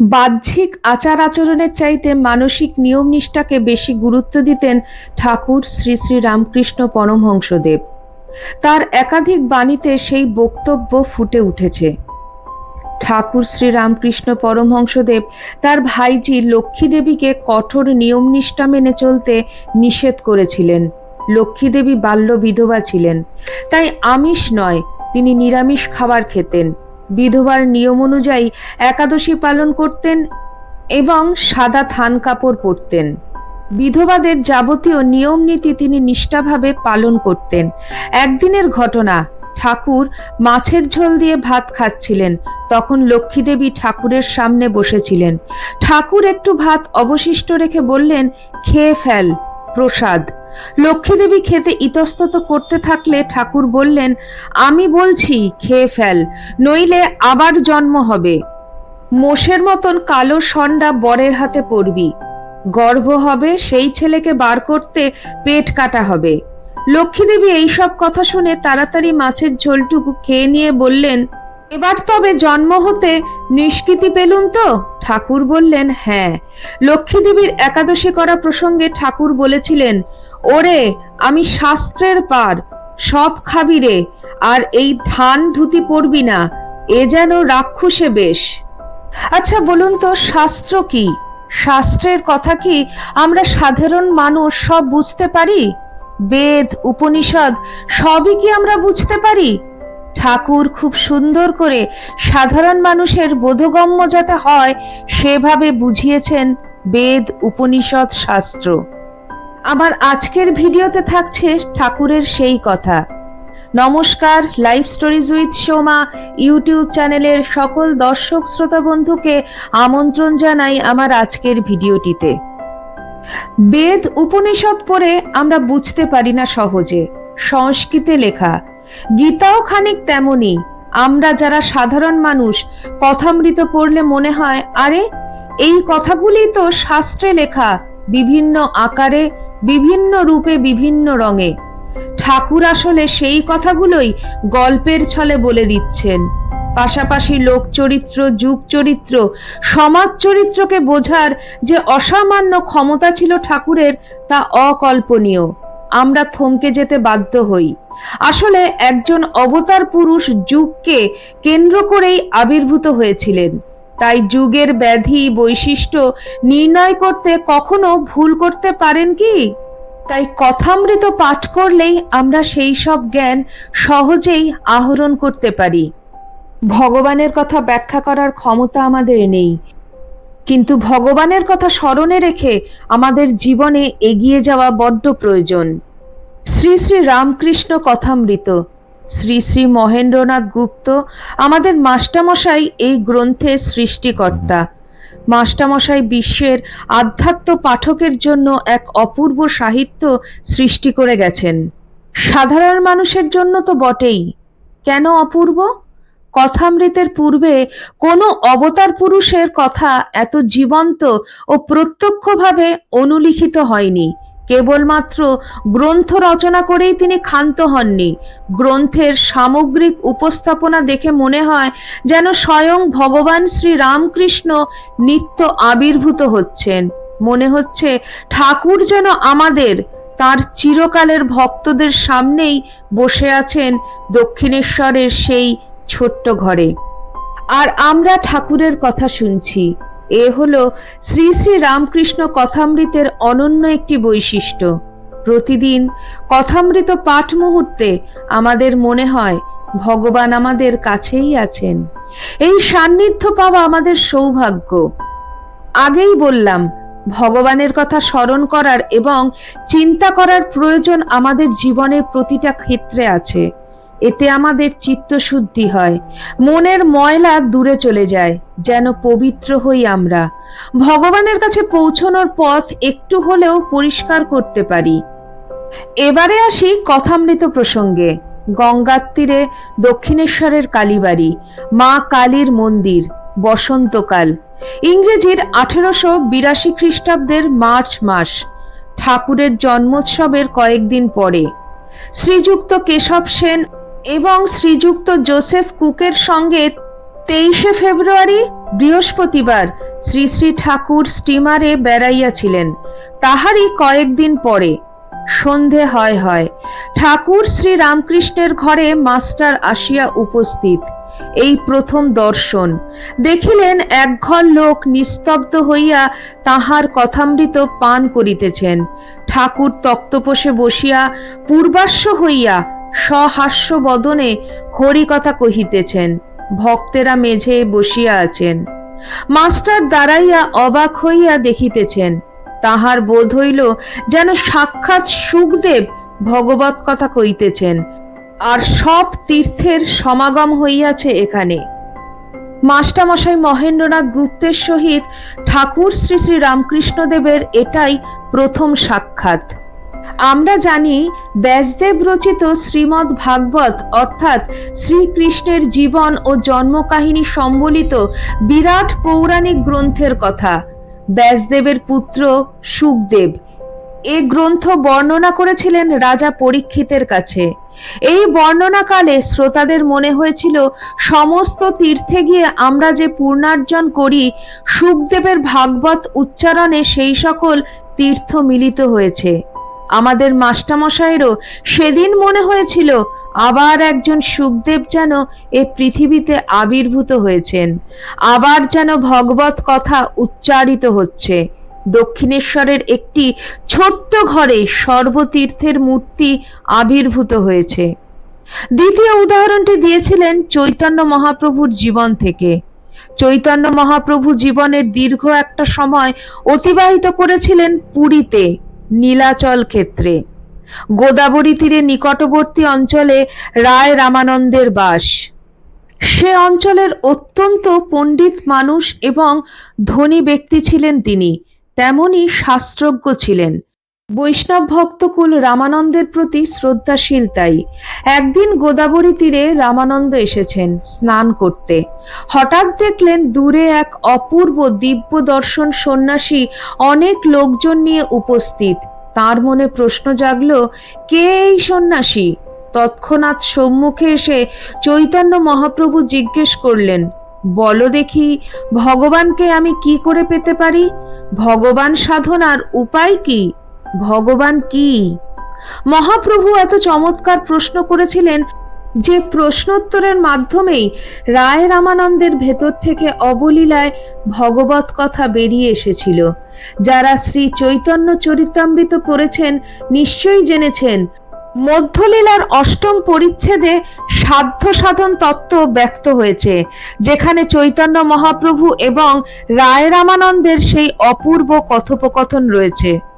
বাহ্যিক আচার আচরণের চাইতে মানসিক নিয়ম নিষ্ঠাকে বেশি গুরুত্ব দিতেন ঠাকুর শ্রী শ্রী রামকৃষ্ণ পরমহংসদেব। তার একাধিক বাণীতে সেই বক্তব্য ফুটে উঠেছে। ঠাকুর শ্রী রামকৃষ্ণ পরমহংসদেব তার ভাইজি লক্ষ্মী দেবীকে কঠোর নিয়ম নিষ্ঠা মেনে চলতে নিষেধ করেছিলেন। লক্ষ্মী দেবী বাল্য বিধবা ছিলেন। তাই আমিষ নয়, তিনি নিরামিষ খাবার খেতেন। বিধবার নিয়ম অনুযায়ী একাদশী পালন করতেন এবং সাদা থান কাপড় পরতেন। বিধবাদের যাবতীয় নিয়ম নীতি তিনি নিষ্ঠাভাবে পালন করতেন। একদিনের ঘটনা, ঠাকুর মাছের ঝোল দিয়ে ভাত খাচ্ছিলেন। তখন লক্ষ্মীদেবী ঠাকুরের সামনে বসেছিলেন। ঠাকুর একটু ভাত অবশিষ্ট রেখে বললেন, খেয়ে ফেল। প্রসাদ। লক্ষ্মীদেবী খেতে ইতস্তত করতে থাকলে ঠাকুর বললেন, আমি বলছি, খেয়ে ফেল, নইলে আবার জন্ম হবে। মোষের মতন কালো সন্ডা বরের হাতে পড়বি। গর্ভ হবে, সেই ছেলেকে বার করতে পেট কাটা হবে। লক্ষ্মীদেবী এইসব কথা শুনে তাড়াতাড়ি মাছের ঝোলটুকু খেয়ে নিয়ে বললেন এবার তবে জন্ম হতে নিষ্কৃতি পেলুম তো? ঠাকুর বললেন হ্যাঁ। লক্ষ্মীদেবীর একাদশী করা প্রসঙ্গে ঠাকুর বলেছিলেন, ওরে, আমি শাস্ত্রের পার, সব খাবি রে, আর এই ধান ধুতি পড়বি না, এ যেন রাক্ষসে বেশ। আচ্ছা বলুন তো, শাস্ত্র কি? শাস্ত্রের কথা কি আমরা সাধারণ মানুষ সব বুঝতে পারি? বেদ, উপনিষদ, সবই কি আমরা বুঝতে পারি? ঠাকুর খুব সুন্দর করে সাধারণ মানুষের বোধগম্য যাতে হয়, সেভাবে বুঝিয়েছেন বেদ উপনিষদ শাস্ত্র। আমার আজকের ভিডিওতে থাকছে ঠাকুরের সেই কথা। নমস্কার live stories with Soma, YouTube চ্যানেলের সকল দর্শক শ্রোতা বন্ধুকে আমন্ত্রণ জানাই আমার আজকের ভিডিওটিতে। বেদ উপনিষদ পড়ে আমরা বুঝতে পারি না সহজে। সংস্কৃতে লেখা গীতাও খানিক তেমনই আমরা যারা সাধারণ মানুষ, কথামৃত পড়লে মনে হয়, আরে, এই কথাগুলি তো শাস্ত্রে লেখা, বিভিন্ন আকারে, বিভিন্ন রূপে, বিভিন্ন রঙে। ঠাকুর আসলে সেই কথাগুলোই গল্পের ছলে বলে দিচ্ছেন। পাশাপাশি লোক চরিত্র যুগ চরিত্র সমাজ চরিত্রকে বোঝার যে অসামান্য ক্ষমতা ছিল ঠাকুরের, তা অকল্পনীয়। আমরা থমকে যেতে বাধ্য হই। আসলে একজন অবতার পুরুষ যুগকে কেন্দ্র করেই আবির্ভূত হয়েছিলেন। তাই যুগের ব্যাধি, বৈশিষ্ট্য নির্ণয় করতে কখনো ভুল করতে পারেন কি? তাই কথামৃত পাঠ করলেই আমরা সেই সব জ্ঞান সহজেই আহরণ করতে পারি। ভগবানের কথা ব্যাখ্যা করার ক্ষমতা আমাদের নেই। কিন্তু ভগবানের কথা স্মরণে রেখে আমাদের জীবনে এগিয়ে যাওয়া বড্ড প্রয়োজন। শ্রী শ্রী রামকৃষ্ণ কথামৃত। শ্রী শ্রী মহেন্দ্রনাথ গুপ্ত, আমাদের মাস্টামশাই এই গ্রন্থের সৃষ্টিকর্তা। মাস্টামশাই বিশ্বের আধ্যাত্ম পাঠকের জন্য এক অপূর্ব সাহিত্য সৃষ্টি করে গেছেন। সাধারণ মানুষের জন্য তো বটেই। কেন অপূর্ব? কথামৃতের পূর্বে কোনো অবতার পুরুষের কথা এত জীবন্ত ও প্রত্যক্ষভাবে অনুলিখিত হয়নি। কেবলমাত্র গ্রন্থ রচনা করেই তিনি ক্ষান্ত হননি। গ্রন্থের সামগ্রিক উপস্থাপনা দেখে মনে হয় যেন স্বয়ং ভগবান শ্রী রামকৃষ্ণ নিত্য আবির্ভূত হচ্ছেন। মনে হচ্ছে ঠাকুর যেন আমাদের, তার চিরকালের ভক্তদের সামনেই বসে আছেন দক্ষিণেশ্বরের সেই ছোট্ট ঘরে। আর আমরা ঠাকুরের কথা শুনছি। এ হল শ্রী শ্রী রামকৃষ্ণ কথামৃতের অনন্য একটি বৈশিষ্ট্য। প্রতিদিন কথামৃত পাঠ মুহূর্তে আমাদের মনে হয় ভগবান আমাদের কাছেই আছেন। এই সান্নিধ্য পাওয়া আমাদের সৌভাগ্য। আগেই বললাম, ভগবানের কথা স্মরণ করার এবং চিন্তা করার প্রয়োজন আমাদের জীবনের প্রতিটা ক্ষেত্রে আছে। এতে আমাদের চিত্তশুদ্ধি হয়। মনের ময়লা দূরে চলে যায়, যেন পবিত্র হই আমরা। ভগবানের কাছে পৌঁছনোর পথ একটু হলেও পরিষ্কার করতে পারি। এবারে আসি কথামৃত প্রসঙ্গে। গঙ্গার তীরে দক্ষিণেশ্বরের কালীবাড়ি, মা কালীর মন্দির, বসন্তকাল। ইংরেজির আঠেরোশো বিরাশি খ্রিস্টাব্দের মার্চ মাস, ঠাকুরের জন্মোৎসবের কয়েকদিন পরে। শ্রীযুক্ত কেশব সেন এবং শ্রীযুক্ত জোসেফ কুকের সঙ্গে তেইশে ফেব্রুয়ারি, বৃহস্পতিবার শ্রী শ্রী ঠাকুর স্টিমারে বেড়াইয়াছিলেন। তাহারই কয়েকদিন পরে সন্ধে হয় হয়, ঠাকুর শ্রী রামকৃষ্ণের ঘরে মাস্টার আসিয়া উপস্থিত। এই প্রথম দর্শন। দেখিলেন একঘর লোক নিস্তব্ধ হইয়া তাহার কথামৃত পান করিতেছেন। ঠাকুর তক্তপোষে বসিয়া পূর্বাস্য হইয়া সহাস্য বদনে হরিকথা কহিতেছেন, ভক্তেরা মেঝে বসিয়া আছেন। মাস্টার দাঁড়াইয়া অবাক হইয়া দেখিতেছেন, তাহার বোধ হইল যেন সাক্ষাৎ সুখদেব ভগবত কথা কইতেছেন, আর সব তীর্থের সমাগম হইয়াছে এখানে। মাস্টারমশাই মহেন্দ্রনাথ গুপ্তের সহিত ঠাকুর শ্রী শ্রী রামকৃষ্ণদেবের এটাই প্রথম সাক্ষাৎ। আমরা জানি ব্যাসদেব রচিত শ্রীমদ্ ভাগবত অর্থাৎ শ্রীকৃষ্ণের জীবন ও জন্মকাহিনী সম্বলিত বিরাট পৌরাণিক গ্রন্থের কথা। ব্যাসদেবের পুত্র সুখদেব। এ গ্রন্থ বর্ণনা করেছিলেন রাজা পরীক্ষিতের কাছে। এই বর্ণনাকালে শ্রোতাদের মনে হয়েছিল, সমস্ত তীর্থে গিয়ে আমরা যে পূর্ণার্জন করি, সুখদেবের ভাগবত উচ্চারণে সেই সকল তীর্থ মিলিত হয়েছে। আমাদের মাস্টামশাইরও সেদিন মনে হয়েছিল আবার একজন সুখদেব যেন এ পৃথিবীতে আবির্ভূত হয়েছেন। আবার যেন ভগবত কথা উচ্চারিত হচ্ছে। দক্ষিণেশ্বরের একটি ছোট্ট ঘরে সর্বতীর্থের মূর্তি আবির্ভূত হয়েছে। দ্বিতীয় উদাহরণটি দিয়েছিলেন চৈতন্য মহাপ্রভুর জীবন থেকে। চৈতন্য মহাপ্রভু জীবনের দীর্ঘ একটা সময় অতিবাহিত করেছিলেন পুরীতে। নীলাচল ক্ষেত্রে। গোদাবরী তীরে নিকটবর্তী অঞ্চলে রায় রামানন্দের বাস। সে অঞ্চলের অত্যন্ত পণ্ডিত মানুষ এবং ধনী ব্যক্তি ছিলেন তিনি তেমনই শাস্ত্রজ্ঞ ছিলেন। বৈষ্ণব ভক্তকুল রামানন্দের প্রতি শ্রদ্ধাশীল তাই। একদিন গোদাবরী তীরে রামানন্দ এসেছেন স্নান করতে। হঠাৎ দেখলেন দূরে এক অপূর্ব দিব্য দর্শন সন্ন্যাসী অনেক লোকজন নিয়ে উপস্থিত। তার মনে প্রশ্ন জাগল, কে এই সন্ন্যাসী? তৎক্ষণাৎ সম্মুখে এসে চৈতন্য মহাপ্রভু জিজ্ঞেস করলেন, বলো দেখি, ভগবানকে আমি কি করে পেতে পারি? ভগবান সাধনার উপায় কি? ভগবান কি? মহাপ্রভু এত চমৎকার প্রশ্ন করেছিলেন যে প্রশ্নোত্তরের মাধ্যমেই রায় রামানন্দের ভেতর থেকে অবলীলায় ভগবত কথা বেরিয়ে এসেছিল। যারা শ্রী চৈতন্য চরিতামৃত পড়েছেন নিশ্চয়ই জেনেছেন, মধ্যলীলার অষ্টম পরিচ্ছেদে সাধ্য সাধন তত্ত্ব ব্যক্ত হয়েছে, যেখানে চৈতন্য মহাপ্রভু এবং রায় রামানন্দের সেই অপূর্ব কথোপকথন রয়েছে।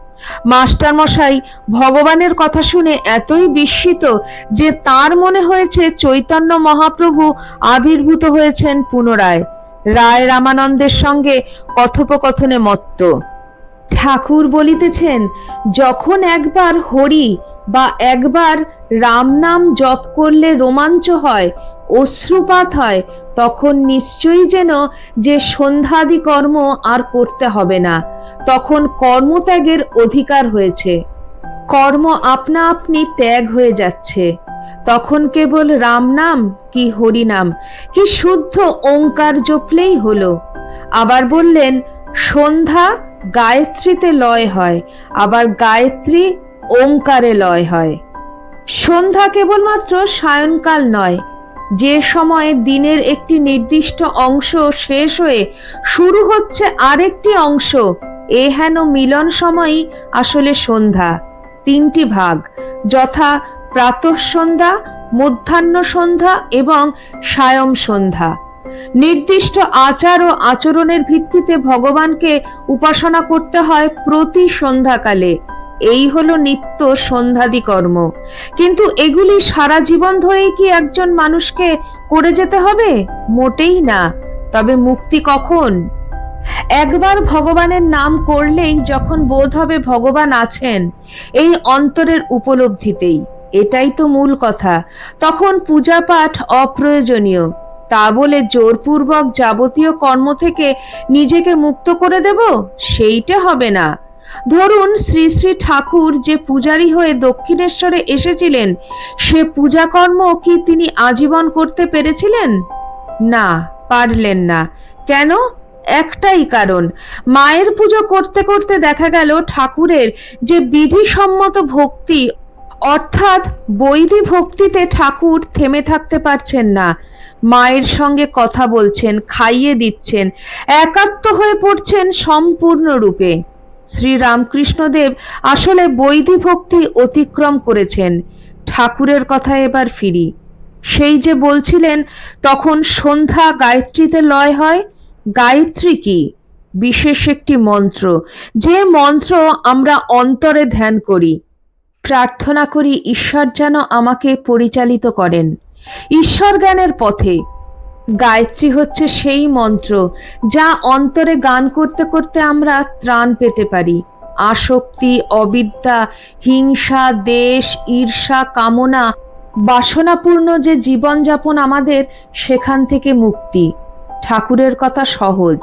মাস্টারমশাই, ভগবানের কথা শুনে এতই বিস্মিত যে তার মনে হয়েছে চৈতন্য মহাপ্রভু আবির্ভূত হয়েছেন পুনরায়। রায় রামানন্দের সঙ্গে কথোপকথনে মত্ত। ঠাকুর বলিতেছেন, যখন একবার হরি বা একবার রাম নাম জপ করলে রোমাঞ্চ হয়, অশ্রুপাত হয়, তখন নিশ্চয়ই যেন যে সন্ধ্যাদি কর্ম আর করতে হবে না, তখন কর্মত্যাগের অধিকার হয়েছে। কর্ম আপনা আপনি ত্যাগ হয়ে যাচ্ছে। তখন কেবল রাম নাম কি হরি নাম, কি শুদ্ধ ওঙ্কার জপলেই হলো। আবার বললেন, সন্ধ্যা গায়ত্রীতে লয় হয়, আবার গায়ত্রী ওঙ্কারে লয় হয়। সন্ধ্যা কেবলমাত্র সায়নকাল নয়, যে সময়ে দিনের একটি নির্দিষ্ট অংশ শেষ হয়ে শুরু হচ্ছে আরেকটি অংশ, এ হেন মিলন সময়ই আসলে সন্ধ্যা। তিনটি ভাগ, যথা প্রাতঃসন্ধ্যা, মধ্যাহ্ন সন্ধ্যা এবং সায়ম সন্ধ্যা। নির্দিষ্ট আচার ও আচরণের ভিত্তিতে ভগবানকে উপাসনা করতে হয় প্রতি সন্ধ্যাকালে। এই হলো নিত্য সন্ধ্যাদি কর্ম। কিন্তু এগুলি সারা জীবন ধরেই কি একজন মানুষকে করে যেতে হবে? মোটেই না। তবে মুক্তি কখন? একবার ভগবানের নাম করলেই যখন বোধ হবে ভগবান আছেন, এই অন্তরের উপলব্ধিতেই। এটাই তো মূল কথা। তখন পূজা পাঠ অপ্রয়োজনীয়। তা বলে জোরপূর্বক যাবতীয় কর্ম থেকে নিজেকে মুক্ত করে দেব? সেইটা হবে না। ধরুন শ্রী শ্রী ঠাকুর যে পূজারী হয়ে দক্ষিণেশ্বরে এসেছিলেন, সে পূজাকর্ম কি তিনি আজীবন করতে পেরেছিলেন? না, পারলেন না। কেন? একটাই কারণ, মায়ের পুজো করতে করতে দেখা গেল ঠাকুরের যে বিধিসম্মত ভক্তি অর্থাৎ বৈধি ভক্তিতে ঠাকুর থেমে থাকতে পারছেন না। মায়ের সঙ্গে কথা বলছেন, খাইয়ে দিচ্ছেন, একাত্ম হয়ে পড়ছেন সম্পূর্ণরূপে। শ্রী রামকৃষ্ণদেব আসলে বৈধি ভক্তি অতিক্রম করেছেন। ঠাকুরের কথা এবার ফিরি। সেই যে বলছিলেন, তখন সন্ধ্যা গায়ত্রীতে লয় হয়, গায়ত্রী কি? বিশেষ একটি মন্ত্র। যে মন্ত্র আমরা অন্তরে ধ্যান করি প্রার্থনা করি ঈশ্বর যেন আমাকে পরিচালিত করেন। ঈশ্বর জ্ঞানের পথে। গায়ত্রী হচ্ছে সেই মন্ত্র যা অন্তরে গান করতে করতে আমরা ত্রাণ পেতে পারি। আসক্তি, অবিদ্যা, হিংসা, দেশ, ঈর্ষা, কামনা, বাসনাপূর্ণ যে জীবনযাপন আমাদের সেখান থেকে মুক্তি। ঠাকুরের কথা সহজ।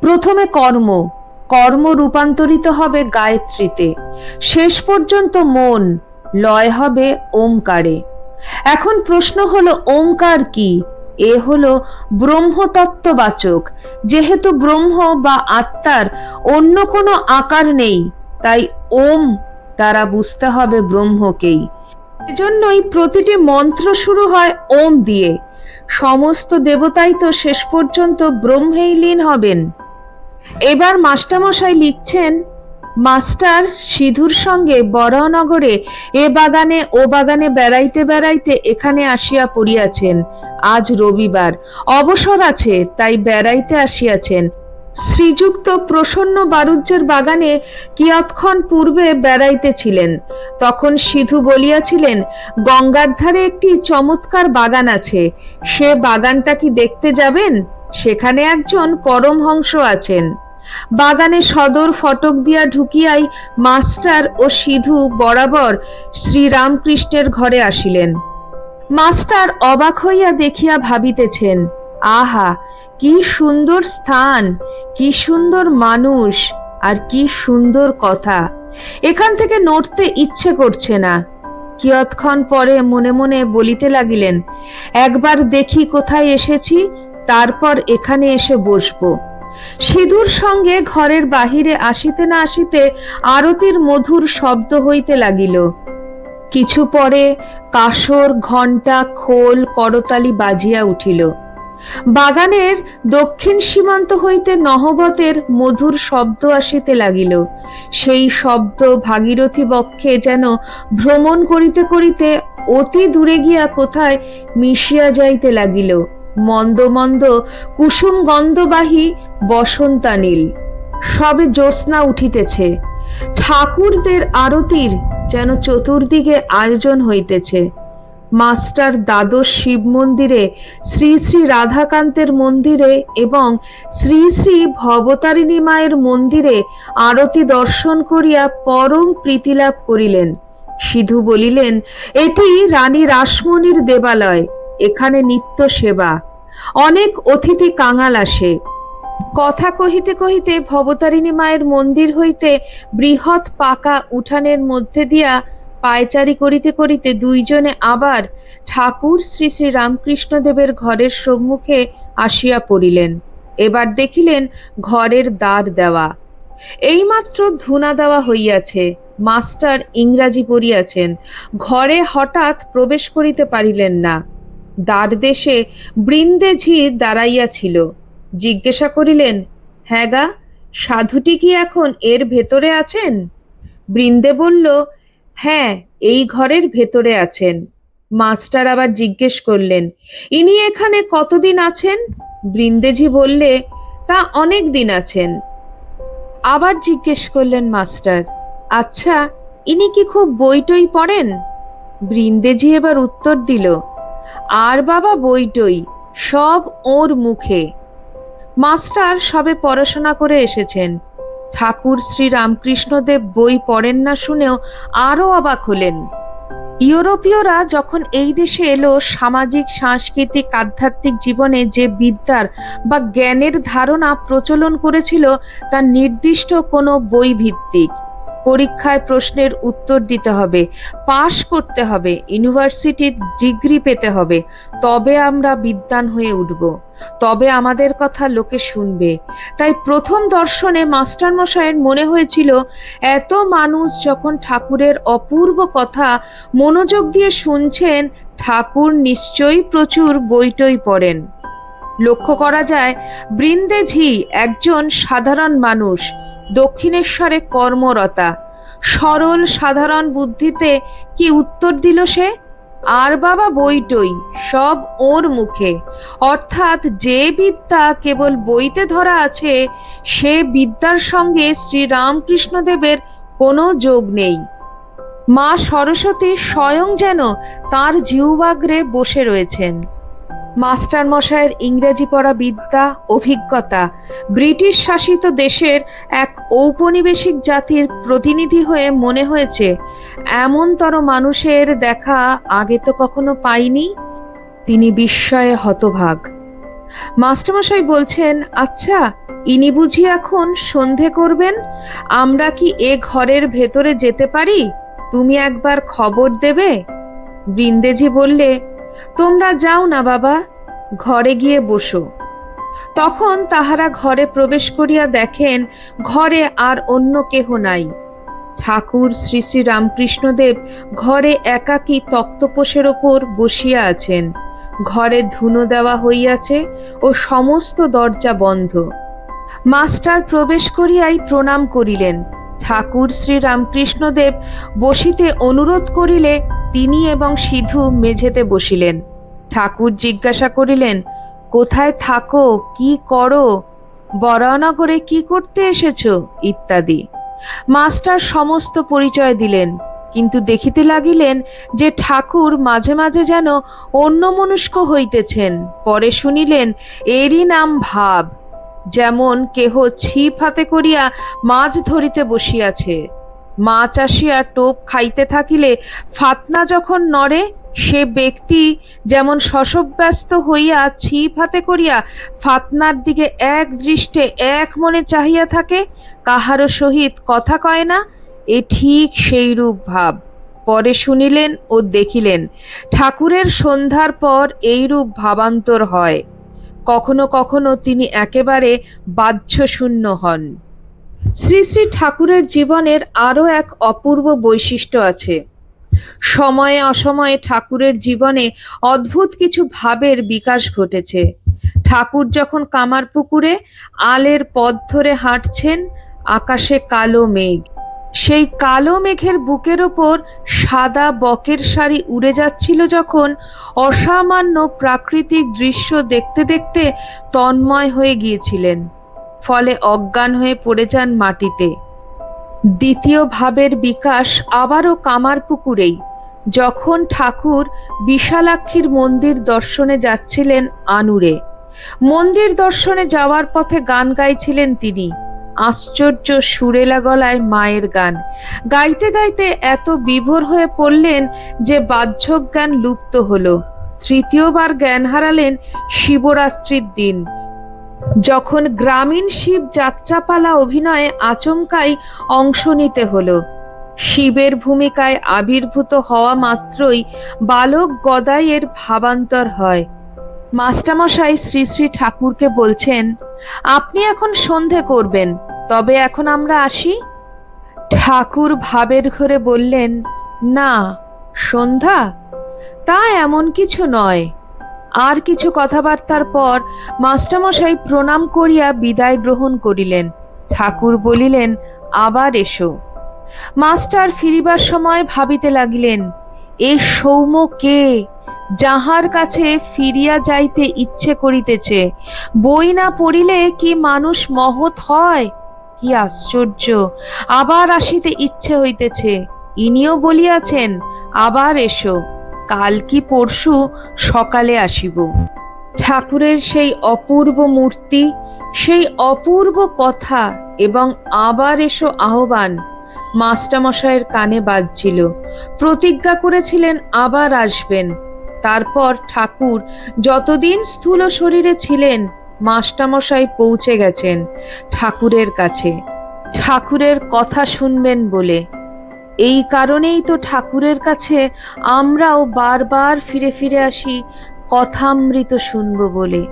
প্রথমে কর্ম। কর্ম রূপান্তরিত হবে গায়ত্রীতে। শেষ পর্যন্ত মন, লয় হবে ওমকারে। এখন প্রশ্ন হলো, ওমকার কি? এ হলো ব্রহ্মতত্ত্ববাচক। যেহেতু ব্রহ্ম বা আত্মার অন্য কোনো আকার নেই, তাই ওম তারা বুঝতে হবে ব্রহ্মকেই। এজন্যই প্রতিটি মন্ত্র শুরু হয় ওম দিয়ে। সমস্ত দেবতাই তো শেষ পর্যন্ত ব্রহ্মেই লীন হবেন। এবার মাস্টারমশাই লিখছেন, মাস্টার সিধুর সঙ্গে বড়নগরে এ বাগানে ও বাগানে বেড়াইতে বেড়াইতে এখানে আসিয়া পড়িয়াছেন। আজ রবিবার। অবসর আছে, তাই বেড়াইতে আসিয়াছেন। শ্রীযুক্ত প্রসন্ন বারুজ্যের বাগানে কিয়ৎক্ষণ পূর্বে বেড়াইতেছিলেন। তখন সিধু বলিয়াছিলেন, গঙ্গার ধারে একটি চমৎকার বাগান আছে। সে বাগানটা কি দেখতে যাবেন? সেখানে একজন পরমহংস আছেন। বাগানে সদর ফটক দিয়া ঢুকিয়াই মাস্টার ও সিধু বরাবর শ্রীরামকৃষ্ণের ঘরে আসিলেন। মাস্টার অবাক হইয়া দেখিয়া ভাবিতেছেন, আহা, কি সুন্দর স্থান, কি সুন্দর মানুষ, আর কি সুন্দর কথা। এখান থেকে নড়তে ইচ্ছে করছে না। কিয়ৎক্ষণ পরে মনে মনে বলিতে লাগিলেন, একবার দেখি কোথায় এসেছি তারপর এখানে এসে বসব। সিধুর সঙ্গে ঘরের বাহিরে আসিতে না আসিতে আরতির মধুর শব্দ হইতে লাগিল। কিছু পরে কাসর, ঘণ্টা, খোল, করতালি বাজিয়া উঠিল। বাগানের দক্ষিণ সীমান্ত হইতে নহবতের মধুর শব্দ আসিতে লাগিল। সেই শব্দ ভাগীরথী বক্ষে যেন ভ্রমণ করিতে করিতে অতি দূরে গিয়া কোথায় মিশিয়া যাইতে লাগিল। মন্দ মন্দ কুসুম গন্ধবাহী বসন্তানীল সবে জ্যোৎস্না উঠিতেছে। ঠাকুরদের আরতির যেন চতুর্দিকে আয়োজন হইতেছে। মাস্টার দ্বাদশ শিব মন্দিরে, শ্রী শ্রী রাধাকান্তের মন্দিরে এবং শ্রী শ্রী ভবতারিণী মায়ের মন্দিরে আরতি দর্শন করিয়া পরম প্রীতিলাভ করিলেন। সিধু বলিলেন, এটি রানী রাসমণির দেবালয়। এখানে নিত্য সেবা। অনেক অতিথি কাঙাল আসে। কথা কহিতে কহিতে ভবতারিণী মায়ের মন্দির হইতে বৃহৎ পাকা উঠানের মধ্যে দিয়া পায়চারি করিতে করিতে দুইজনে আবার ঠাকুর শ্রী শ্রী রামকৃষ্ণদেবের ঘরের সম্মুখে আসিয়া পড়িলেন। এবার দেখিলেন ঘরের দ্বার দেওয়া। এইমাত্র ধুনা দেওয়া হইয়াছে। মাস্টার ইংরাজি পড়িয়াছেন। ঘরে হঠাৎ প্রবেশ করিতে পারিলেন না। দ্বার দেশে বৃন্দেঝি দাঁড়াইয়াছিল। জিজ্ঞাসা করিলেন হ্যাঁ গা, সাধুটি কি এখন এর ভেতরে আছেন? বৃন্দে বলল হ্যাঁ এই ঘরের ভেতরে আছেন। মাস্টার আবার জিজ্ঞেস করলেন, ইনি এখানে কতদিন আছেন? বৃন্দেজি বললে, তা অনেক দিন আছেন। আবার জিজ্ঞেস করলেন মাস্টার আচ্ছা ইনি কি খুব বইটই পড়েন? বৃন্দেজি এবার উত্তর দিল আর বাবা বইটই, সব ওর মুখে। মাস্টার সবে পড়াশোনা করে এসেছেন। ঠাকুর শ্রী রামকৃষ্ণদেব বই পড়েন না শুনেও আরও অবাক হলেন। ইউরোপীয়রা যখন এই দেশে এলো, সামাজিক, সাংস্কৃতিক, আধ্যাত্মিক জীবনে যে বিদ্যার বা জ্ঞানের ধারণা প্রচলন করেছিল, তা নির্দিষ্ট কোনো বই ভিত্তিক পরীক্ষায় প্রশ্নের উত্তর দিতে হবে, পাশ করতে হবে, ইউনিভার্সিটির ডিগ্রি পেতে হবে, তবে আমরা বিদ্বান হয়ে উঠব। তবে আমাদের কথা লোকে শুনবে। তাই প্রথম দর্শনে মাস্টারমশাইয়ের মনে হয়েছিল, এত মানুষ যখন ঠাকুরের অপূর্ব কথা মনোযোগ দিয়ে শুনছেন, ঠাকুর নিশ্চয়ই প্রচুর বইটই পড়েন। লক্ষ্য করা যায় বৃন্দেঝি একজন সাধারণ মানুষ, দক্ষিণেশ্বরে কর্মরতা। সরল সাধারণ বুদ্ধিতে কি উত্তর দিল সে? আর বাবা বইটই, সব ওর মুখে। অর্থাৎ যে বিদ্যা কেবল বইতে ধরা আছে, সে বিদ্যার সঙ্গে শ্রী রামকৃষ্ণদেবের কোনো যোগ নেই। মা সরস্বতী স্বয়ং যেন তার জিউবাগ্রে বসে রয়েছেন। মাস্টার মশায়ের ইংরেজি পড়া বিদ্যা, অভিজ্ঞতা। ব্রিটিশ শাসিত দেশের এক ঔপনিবেশিক জাতির প্রতিনিধি হয়ে মনে হয়েছে, এমনতর মানুষের দেখা আগে তো কখনো পাইনি। তিনি বিস্ময়ে হতভাগ। মাস্টারমশাই বলছেন আচ্ছা ইনি বুঝি এখন সন্ধে করবেন? আমরা কি এ ঘরের ভেতরে যেতে পারি? তুমি একবার খবর দেবে? বৃন্দেজি বললে তোমরা যাও না বাবা, ঘরে গিয়ে বসো। তখন তাহারা ঘরে প্রবেশ করিয়া দেখেন ঘরে আর অন্য কেহ নাই। ঠাকুর শ্রী শ্রী রামকৃষ্ণদেব ঘরে একাকী তক্তপোষের ওপর বসিয়া আছেন। ঘরে ধুনো দেওয়া হইয়াছে ও সমস্ত দরজা বন্ধ। মাস্টার প্রবেশ করিয়াই প্রণাম করিলেন। ঠাকুর শ্রী রামকৃষ্ণদেব বসিতে অনুরোধ করিলে তিনি এবং সিধু মেঝেতে বসিলেন। ঠাকুর জিজ্ঞাসা করিলেন, কোথায় থাকো? কি করো? বরানগরে কি করতে এসেছ? ইত্যাদি। মাস্টার সমস্ত পরিচয় দিলেন, কিন্তু দেখিতে লাগিলেন যে ঠাকুর মাঝে মাঝে যেন অন্যমনস্ক হইতেছেন। পরে শুনিলেন, এরই নাম ভাব, যেমন কেহ ছিপ হাতে করিয়া মাছ ধরিতে বসিয়াছে। মাছ আসিয়া টোপ খাইতে থাকিলে ফাতনা যখন নড়ে, সে ব্যক্তি যেমন শশব্যস্ত হইয়া ছিপ হাতে করিয়া ফাতনার দিকে এক দৃষ্টে এক মনে চাহিয়া থাকে, কাহারও সহিত কথা কয় না, এ ঠিক সেইরূপ ভাব। পরে শুনিলেন ও দেখিলেন, ঠাকুরের সন্ধ্যার পর এইরূপ ভাবান্তর হয়। কখনো কখনো তিনি একেবারে বাহ্যশূন্য হন। শ্রী শ্রী ঠাকুরের জীবনের আরও এক অপূর্ব বৈশিষ্ট্য আছে। সময়ে অসময়ে ঠাকুরের জীবনে অদ্ভুত কিছু ভাবের বিকাশ ঘটেছে। ঠাকুর যখন কামার পুকুরে আলের পথ ধরে হাঁটছেন, আকাশে কালো মেঘ। সেই কালো মেঘের বুকের ওপর সাদা বকের শাড়ি উড়ে যাচ্ছিল যখন অসামান্য প্রাকৃতিক দৃশ্য দেখতে দেখতে তন্ময় হয়ে গিয়েছিলেন। ফলে অজ্ঞান হয়ে পড়ে যান মাটিতে। দ্বিতীয় ভাবের বিকাশ আবারও কামারপুকুরেই, যখন ঠাকুর বিশালাক্ষীর মন্দির দর্শনে যাচ্ছিলেন আনুরে। মন্দির দর্শনে যাওয়ার পথে গান গাইছিলেন তিনি। আশ্চর্য সুরেলা গলায় মায়ের গান। গাইতে গাইতে এত বিভোর হয়ে পড়লেন যে বাহ্যক জ্ঞান লুপ্ত হলো। তৃতীয়বার জ্ঞান হারালেন শিবরাত্রির দিন। যখন গ্রামীণ শিব যাত্রাপালা অভিনয়ে আচমকাই অংশ নিতে হলো। শিবের ভূমিকায় আবির্ভূত হওয়া মাত্রই বালক গদাইয়ের ভাবান্তর হয়। মাস্টারমশাই শ্রী শ্রী ঠাকুরকে বলছেন, আপনি এখন সন্ধে করবেন, তবে এখন আমরা আসি? ঠাকুর ভাবের ঘরে বললেন, না, সন্ধ্যা? তা এমন কিছু নয়। আর কিছু কথাবার্তার পর মাস্টারমশাই প্রণাম করিয়া বিদায় গ্রহণ করিলেন। ঠাকুর বলিলেন, আবার এসো। মাস্টার ফিরিবার সময় ভাবিতে লাগিলেন, এ সৌম্য কে? যাহার কাছে ফিরিয়া যাইতে ইচ্ছে করিতেছে, বই না পড়িলে কি মানুষ মহৎ হয়? কি আশ্চর্য! আবার আসিতে ইচ্ছে হইতেছে। ইনিও বলিয়াছেন, আবার এসো। কাল কি পরশু সকালে আসিব। ঠাকুরের সেই অপূর্ব মূর্তি, সেই অপূর্ব কথা এবং আবার এসো আহ্বান মাস্টারমশাইয়ের কানে বাজছিল। প্রতিজ্ঞা করেছিলেন আবার আসবেন। তারপর ঠাকুর যতদিন স্থূল শরীরে ছিলেন মাস্টারমশাই পৌঁছে গেছেন ঠাকুরের কাছে। ঠাকুরের কথা শুনবেন বলে এই কারণেই তো ঠাকুরের কাছে আমরাও বারবার ফিরে ফিরে আসি, কথামৃত শুনব বলে।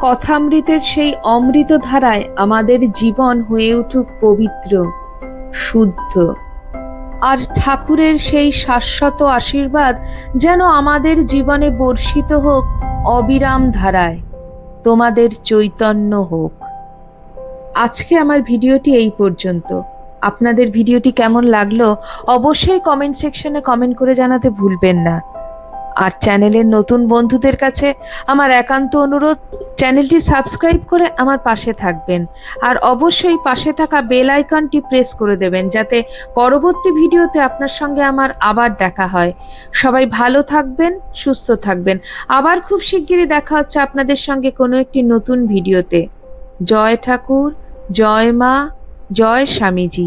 কথামৃতের সেই অমৃত ধারায় আমাদের জীবন হয়ে উঠুক পবিত্র, শুদ্ধ। আর ঠাকুরের সেই শাশ্বত আশীর্বাদ যেন আমাদের জীবনে বর্ষিত হোক অবিরাম ধারায়, তোমাদের চৈতন্য হোক। আজকে আমার ভিডিওটি এই পর্যন্ত। আপনাদের ভিডিওটি কেমন লাগল অবশ্যই কমেন্ট সেকশনে কমেন্ট করে জানাতে ভুলবেন না। আর চ্যানেলের নতুন বন্ধুদের কাছে আমার একান্ত অনুরোধ, চ্যানেলটি সাবস্ক্রাইব করে আমার পাশে থাকবেন। আর অবশ্যই পাশে থাকা বেল আইকনটি প্রেস করে দেবেন যাতে পরবর্তী ভিডিওতে আপনার সঙ্গে আমার আবার দেখা হয়। সবাই ভালো থাকবেন, সুস্থ থাকবেন। আবার খুব শিগগিরই দেখা হচ্ছে আপনাদের সঙ্গে কোনো একটি নতুন ভিডিওতে। জয় ঠাকুর, জয় মা জয় স্বামীজি।